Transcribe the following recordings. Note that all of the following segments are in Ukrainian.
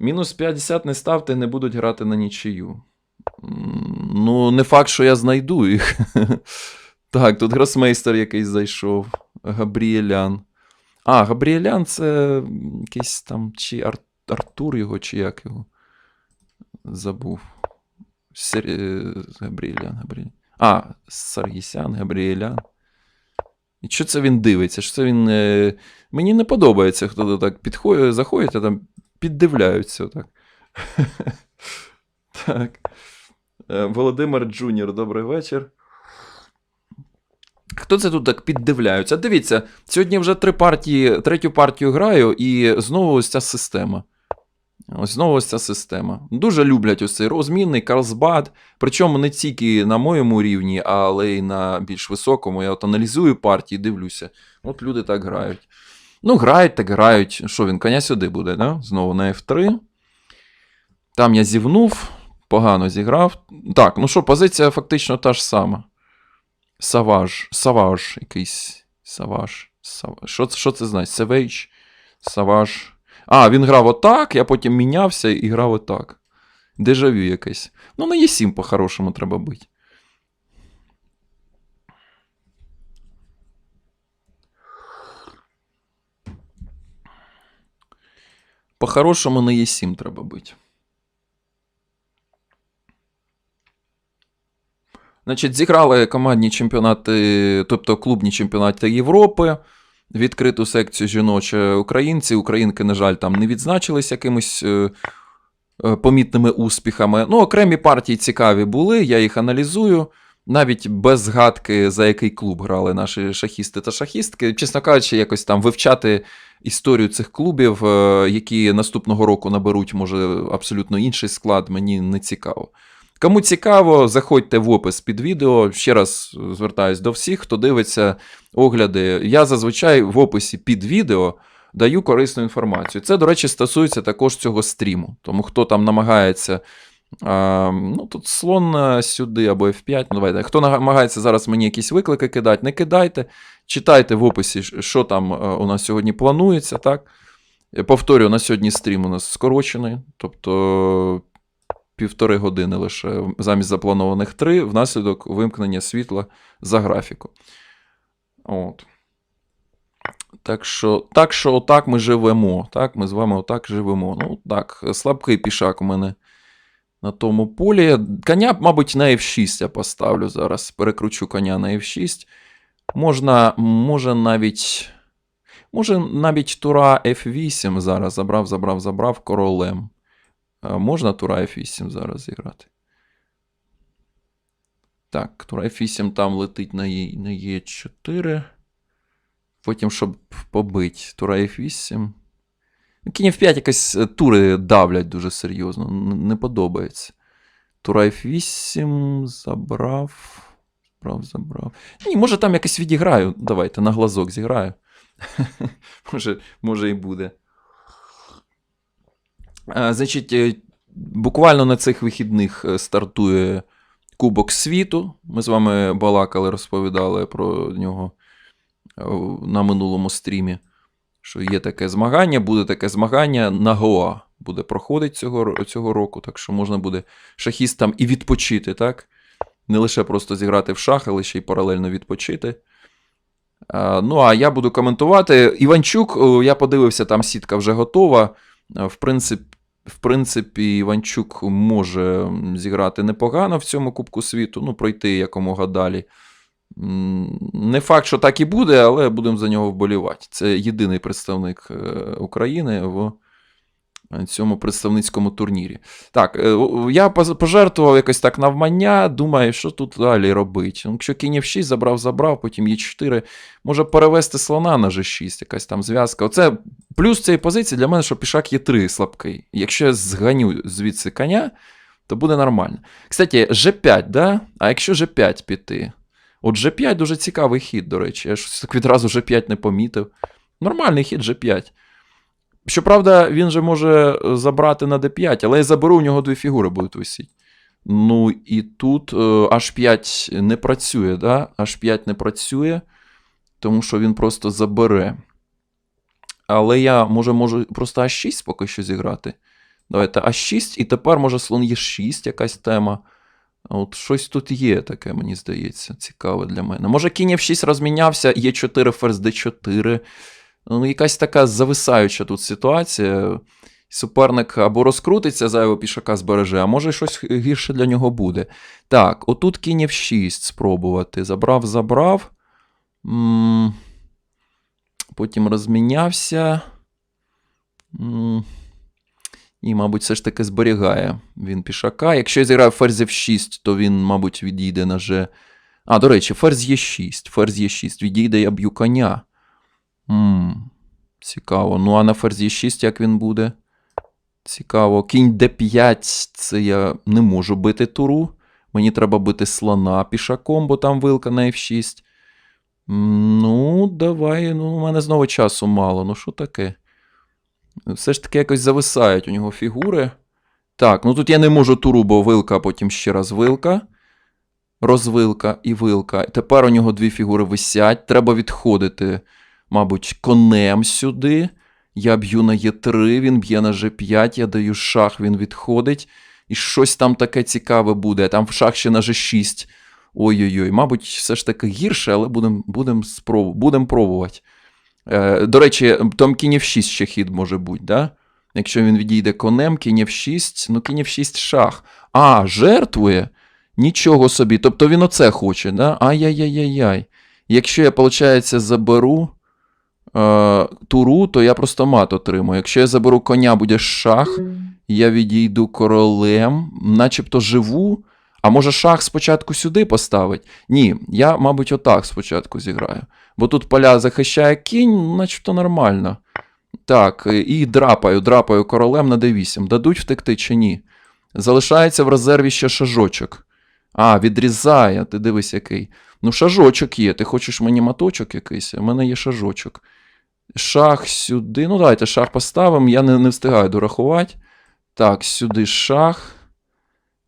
Мінус 50 не ставте, не будуть грати на нічию. Ну, не факт, що я знайду їх. Так, тут гросмейстер якийсь зайшов. Габріелян. А, Габріелян це якийсь там, чи Ар... Артур його, чи як його. Забув. Сер... е, Габріелян, Габріелян. А, Саргісян, Габріелян. І що це він дивиться? Що це він. Е... Мені не подобається, хто так підходить, заходить, а там піддивляються. Так. так. Е, Володимир Джуніор, добрий вечір. Хто це тут так піддивляються? Дивіться, сьогодні вже три партії, третю партію граю, і знову ось ця система. Ось знову ось ця система. Дуже люблять ось цей розмінний, Карлсбад. Причому не тільки на моєму рівні, але й на більш високому. Я от аналізую партії, дивлюся. От люди так грають. Ну, грають, так грають. Що він, коня сюди буде, да? Знову на F3. Там я зівнув, погано зіграв. Так, ну що, позиція фактично та ж сама. Саваж. Саваж якийсь. Саваж. Сав... Що, що це значить? Севейч. Саваж. А, він грав отак, я потім мінявся і грав отак. Дежавю якесь. Ну, на Е7 по-хорошому треба бити. По-хорошому на Е7 треба бити. Значить, зіграли командні чемпіонати, тобто клубні чемпіонати Європи, відкриту секцію жіночі українці. Українки, на жаль, там не відзначились якимись е, е, помітними успіхами. Ну, окремі партії цікаві були, я їх аналізую. Навіть без згадки, за який клуб грали наші шахісти та шахістки. Чесно кажучи, якось там вивчати історію цих клубів, е, які наступного року наберуть, може, абсолютно інший склад, мені не цікаво. Кому цікаво, заходьте в опис під відео. Ще раз звертаюсь до всіх, хто дивиться огляди. Я зазвичай в описі під відео даю корисну інформацію. Це, до речі, стосується також цього стріму. Тому хто там намагається. А, ну, тут слон е, сюди або F5. Ну, давайте. Хто намагається зараз мені якісь виклики кидати, не кидайте. Читайте в описі, що там е, у нас сьогодні планується. так? Я повторюю, на сьогодні стрім у нас скорочений. Тобто півтори години лише замість запланованих три, внаслідок вимкнення світла за графіку. От. Так що, так що отак ми живемо. Так, Ми з вами отак живемо. Ну, так, слабкий пішак у мене на тому полі. Коня, мабуть, на F6 я поставлю зараз. Перекручу коня на F6. Можна, може навіть. Може, навіть тура F8 зараз забрав, забрав, забрав королем. Можна тура F8 зараз зіграти? Так, тура F8 там летить на Е- на Е4. Потім, щоб побити тура F8. Ну, Кінь F5 якось е, тури давлять дуже серйозно. Не подобається. Тура F8 забрав. Забрав, забрав. Ні, може там якось відіграю. Давайте на глазок зіграю. може, може і буде. А, Значить, е, буквально на цих вихідних е, стартує Кубок світу. Ми з вами балакали, розповідали про нього е, на минулому стрімі. Що є таке змагання, буде таке змагання на Гоа. Буде проходити цього, цього року, так що можна буде шахістам і відпочити, так? Не лише просто зіграти в шах, але ще й паралельно відпочити. Ну, а я буду коментувати. Іванчук, я подивився, там сітка вже готова. В принципі, в принципі, Іванчук може зіграти непогано в цьому Кубку світу, ну, пройти якомога далі. Не факт, що так і буде, але будемо за нього вболівати. Це єдиний представник е, України в цьому представницькому турнірі. Так, е, я пожертвував якось так навмання, думаю, що тут далі робити. Ну, Якщо кінь F6 забрав, забрав, потім Е4, може перевести слона на G6, якась там зв'язка. Оце плюс цієї позиції для мене, що пішак Е3 слабкий. Якщо я зганю звідси коня, то буде нормально. Кстати, G5, да? А якщо G5 піти? От G5 дуже цікавий хід, до речі. Я ж так відразу G5 не помітив. Нормальний хід G5. Щоправда, він же може е, забрати на D5, але я заберу, у нього дві фігури будуть висіти. Ну і тут е, H5 не працює, да? H5 не працює, тому що він просто забере. Але я може, можу просто H6 поки що зіграти. Давайте А6, і тепер може слон Е6, якась тема. От щось тут є таке, мені здається, цікаве для мене. Може, кінь F6 розмінявся, Е4, ферзь D4. Ну, якась така зависаюча тут ситуація. Суперник або розкрутиться, зайвого пішака збереже, а може щось гірше для нього буде. Так, отут кінь F6 спробувати. Забрав, забрав. Потім розмінявся. М, І, мабуть, все ж таки зберігає він пішака. Якщо я зіграю ферзь F6, то він, мабуть, відійде на G. А, до речі, ферзь Е6. Ферзь Е6. Відійде, я б'ю коня. м цікаво. Ну, а на ферзь Е6 як він буде? Цікаво. Кінь D5, це я не можу бити туру. Мені треба бити слона пішаком, бо там вилка на F6. Ну, давай. Ну, у мене знову часу мало. Ну, що таке? Все ж таки якось зависають у нього фігури. Так, ну тут я не можу туру, бо вилка, а потім ще раз вилка. Розвилка і вилка. Тепер у нього дві фігури висять. Треба відходити, мабуть, конем сюди. Я б'ю на Е3, він б'є на G5, я даю шах, він відходить. І щось там таке цікаве буде. Там в шах ще на G6. Ой-ой-ой, мабуть, все ж таки гірше, але будемо будем спробу, будем пробувати. Е, до речі, там кінь F6 ще хід може бути, да? Якщо він відійде конем, кінь F6, ну кінь F6 шах. А, жертвує? Нічого собі. Тобто він оце хоче, да? Ай-яй-яй-яй. Якщо я, виходить, заберу е, туру, то я просто мат отримую. Якщо я заберу коня, буде шах, я відійду королем, начебто живу. А може шах спочатку сюди поставить? Ні, я, мабуть, отак спочатку зіграю. Бо тут поля захищає кінь, ну, начебто нормально. Так, і драпаю, драпаю королем на d8. Дадуть втекти чи ні? Залишається в резерві ще шажочок. А, відрізає, ти дивись який. Ну, шажочок є. Ти хочеш мені маточок якийсь? У мене є шажочок. Шах сюди. Ну, давайте шах поставимо. Я не, не встигаю дорахувати. Так, сюди шах.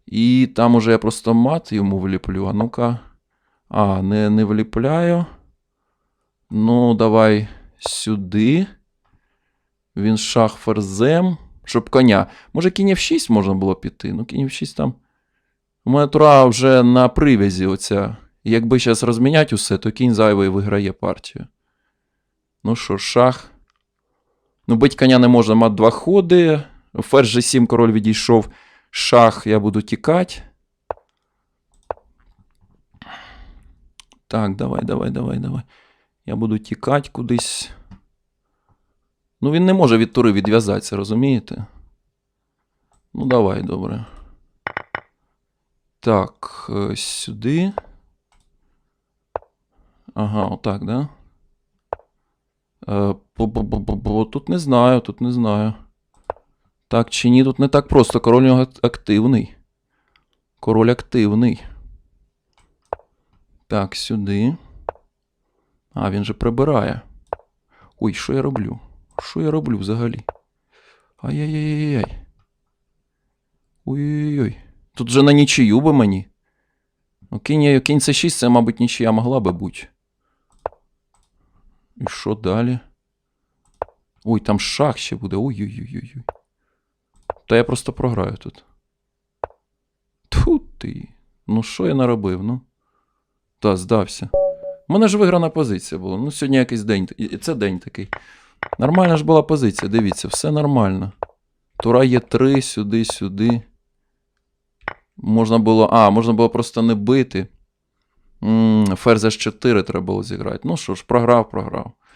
І там уже я просто мат йому вліплю. А ну-ка. А, не, не вліпляю. Ну, давай сюди. Він шах ферзем. Щоб коня. Може, кінь F6 можна було піти. Ну, кінь F6 там. У мене тура вже на привязі оця. Якби зараз розміняти усе, то кінь зайвий виграє партію. Ну що, шах. Ну, бить коня не можна, мат два ходи. Ферзь G7 король відійшов. Шах, я буду тікати. Так, давай, давай, давай, давай. Я буду тікати кудись. Ну, він не може від тури відв'язатися, розумієте? Ну, давай, добре. Так, е, сюди. Ага, отак, да? Е, Тут не знаю, тут не знаю. Так чи ні, тут не так просто. Король активний. Король активний. Так, сюди. А, він же прибирає. Ой, що я роблю? Що я роблю взагалі? Ай-яй-яй-яй. Ой-ой-ой. Тут же на нічию би мені. Ну, кінь, кінь це 6, це, мабуть, нічия могла би бути. І що далі? Ой, там шах ще буде. Ой-ой-ой-ой. Та я просто програю тут. Тут ти. Ну, що я наробив, ну? Та, здався. У мене ж виграна позиція була. Ну, сьогодні якийсь день. І це день такий. Нормальна ж була позиція, дивіться, все нормально. Тура є 3, сюди, сюди. Можна було. А, можна було просто не бити. Ферзь H4 треба було зіграти. Ну що ж, програв, програв.